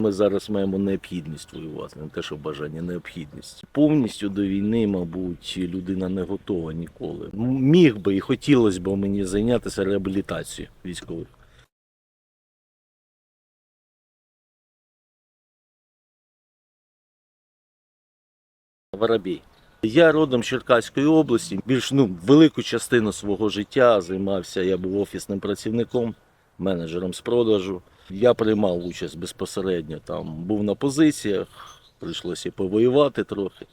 Ми зараз маємо необхідність воювати, не те, що бажання, необхідність. Повністю до війни, мабуть, людина не готова ніколи. Міг би і хотілося б мені зайнятися реабілітацією військових. Воробій. Я родом з Черкаської області. Більш ну, велику частину свого життя займався. Я був офісним працівником, менеджером з продажу. Я приймав участь безпосередньо там, був на позиціях, прийшлося і повоювати трохи.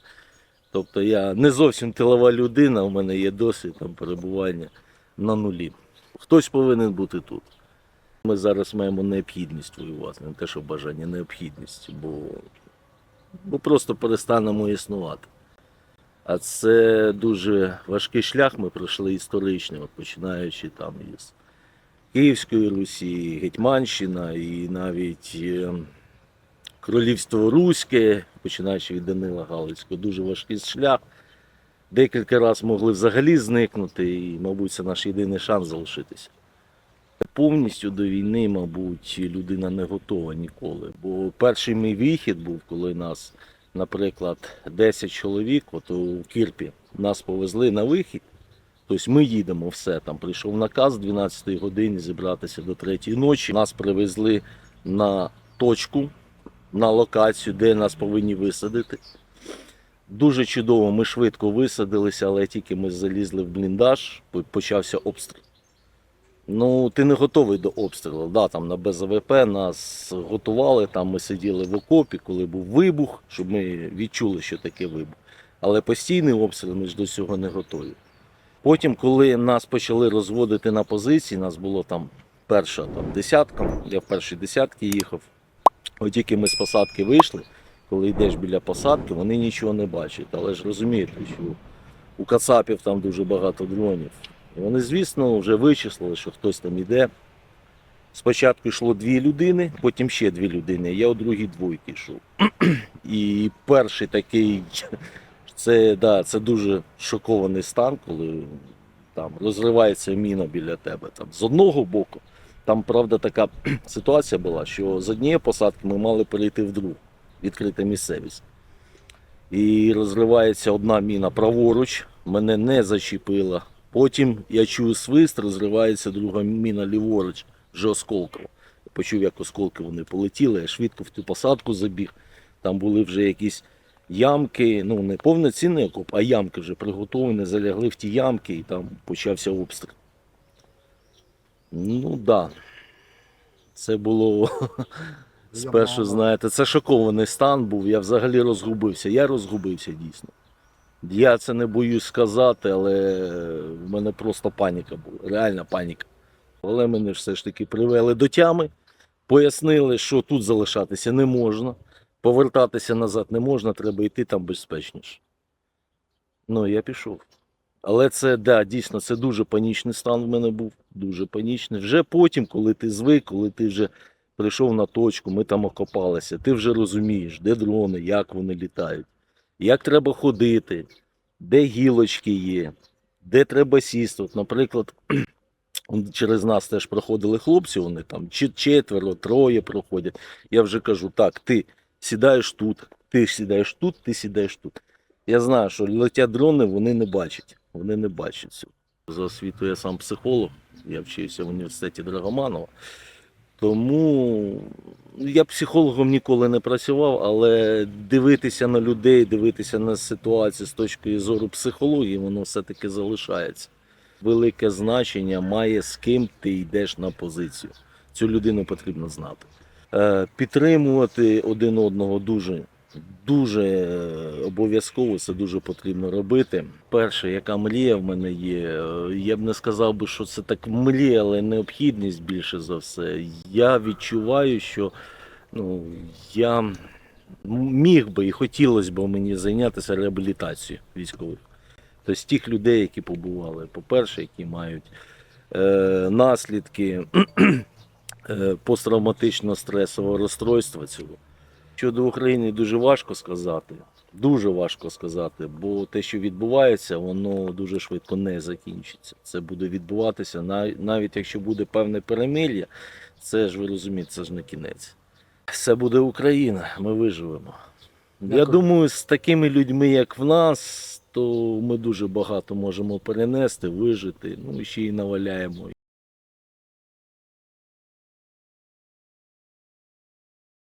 Тобто я не зовсім тилова людина, у мене є досвід там, перебування на нулі. Хтось повинен бути тут. Ми зараз маємо необхідність воювати, не те, що бажання, необхідність, бо, бо просто перестанемо існувати. А це дуже важкий шлях ми пройшли історичний, от починаючи там із Київської Русі, Гетьманщина і навіть е, Королівство Руське, починаючи від Данила Галицького, дуже важкий шлях. Декілька разів могли взагалі зникнути, і, мабуть, це наш єдиний шанс залишитися. Повністю до війни, мабуть, людина не готова ніколи. Бо перший мій вихід був, коли нас, наприклад, 10 чоловік, от у Кірпі, нас повезли на вихід. Тобто ми їдемо, все, там прийшов наказ з 12 годині зібратися до 3-ї ночі. Нас привезли на точку, на локацію, де нас повинні висадити. Дуже чудово, ми швидко висадилися, але тільки ми залізли в бліндаж, почався обстріл. Ну, ти не готовий до обстрілу. Да, там на БЗВП нас готували, там ми сиділи в окопі, коли був вибух, щоб ми відчули, що таке вибух. Але постійний обстріл ми ж до цього не готові. Потім, коли нас почали розводити на позиції, нас було там перша там, десятка, я в першій десятці їхав. От тільки ми з посадки вийшли, коли йдеш біля посадки, вони нічого не бачать. Але ж розумієте, що у Кацапів там дуже багато дронів. І вони, звісно, вже вичислили, що хтось там іде. Спочатку йшло дві людини, потім ще дві людини. Я у другій двойці йшов. І перший такий, це, да, це дуже шокований стан, коли там розривається міна біля тебе. Там, з одного боку, там, правда, така ситуація була, що з однієї посадки ми мали перейти в другу, відкрита місцевість. І розривається одна міна праворуч, мене не зачепила. Потім я чую свист, розривається друга міна ліворуч, вже осколково. Я почув, як осколки вони полетіли, я швидко в ту посадку забіг. Там були вже якісь ямки, ну не повноцінний окоп, а ямки вже приготовані, залягли в ті ямки і там почався обстріл. Ну так. Да. Це було спершу, знаєте, це шокований стан був. Я взагалі розгубився. Я розгубився дійсно. Я це не боюсь сказати, але в мене просто паніка була, реальна паніка. Але мене все ж таки привели до тями, пояснили, що тут залишатися не можна, повертатися назад не можна, треба йти там безпечніше. Ну, я пішов. Але це, да, дійсно, це дуже панічний стан в мене був. Дуже панічний. Вже потім, коли ти звик, коли ти вже прийшов на точку, ми там окопалися, ти вже розумієш, де дрони, як вони літають, як треба ходити, де гілочки є, де треба сісти. От, наприклад, через нас теж проходили хлопці, вони там четверо, троє проходять. Я вже кажу, так, ти сідаєш тут, ти сідаєш тут, ти сідаєш тут. Я знаю, що летять дрони, вони не бачать. Вони не бачать цього. За освіту я сам психолог, я вчився в університеті Драгоманова. Тому я психологом ніколи не працював, але дивитися на людей, дивитися на ситуацію з точки зору психології, воно все-таки залишається. Велике значення має з ким ти йдеш на позицію. Цю людину потрібно знати. Е, Підтримувати один одного дуже, дуже е, обов'язково, це дуже потрібно робити. Перше, яка мрія в мене є, е, я б не сказав би, що це так мрія, але необхідність більше за все. Я відчуваю, що ну, я міг би і хотілося б мені зайнятися реабілітацією військових. Тобто тих людей, які побували, по-перше, які мають е, наслідки посттравматичного стресового розстройства цього. Щодо України дуже важко сказати. Дуже важко сказати, бо те, що відбувається, воно дуже швидко не закінчиться. Це буде відбуватися навіть якщо буде певне перемир'я, це ж ви розумієте, це ж не кінець. Все буде Україна, ми виживемо. Я думаю, з такими людьми, як в нас, то ми дуже багато можемо перенести, вижити, ну і ще й наваляємо.